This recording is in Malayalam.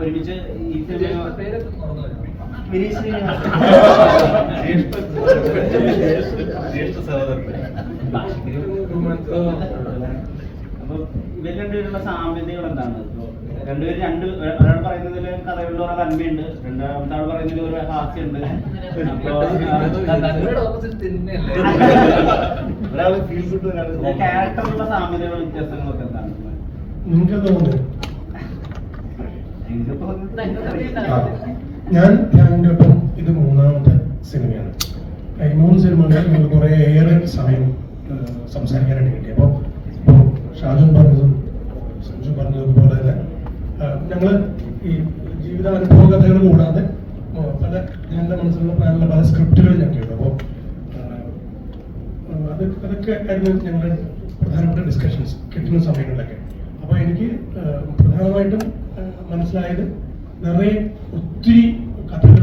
ഒരുമിച്ച് ഈ സിനിമ? വിനീത് അപ്പൊ ഇവർ രണ്ടുപേരുള്ള സാമ്യതകൾ എന്താണ്? രണ്ടുപേരും രണ്ട് ഒരാൾ പറയുന്നതിൽ കഥകളിൽ ഒരു നന്മയുണ്ട് രണ്ടാമത്തെ ആൾ പറയുന്നതിൽ ഒരു ഹാസ്യുണ്ട് അപ്പൊ ക്യാരക്ടറിലുള്ള സാമ്യതകളും വ്യത്യാസങ്ങളൊക്കെ എന്താണ്? നിങ്ങൾക്ക് തോന്നുന്നു. ഞാൻ ധ്യാനം ഒപ്പം ഇത് മൂന്നാമത്തെ സിനിമയാണ്. ഈ മൂന്ന് സിനിമകളിൽ ഞങ്ങൾ കുറേ ഏറെ സമയം സംസാരിക്കാനായിട്ട് കിട്ടി. അപ്പോൾ ഇപ്പോൾ ഷാജുൻ പറഞ്ഞതും സഞ്ജു പറഞ്ഞതും പോലെ തന്നെ ഞങ്ങൾ ഈ ജീവിതാനുഭവ കഥകൾ കൂടാതെ പല ഞങ്ങളുടെ മനസ്സിലുള്ള പ്ലാനിലെ പല സ്ക്രിപ്റ്റുകൾ ഞങ്ങൾക്ക് അപ്പോൾ അത് അതൊക്കെ ആയിരുന്നു ഞങ്ങളുടെ പ്രധാനപ്പെട്ട ഡിസ്കഷൻസ് കിട്ടുന്ന സമയങ്ങളിലൊക്കെ. അപ്പോൾ എനിക്ക് പ്രധാനമായിട്ടും മനസ്സിലായത് നിറയെ ഒത്തിരി കഥകൾ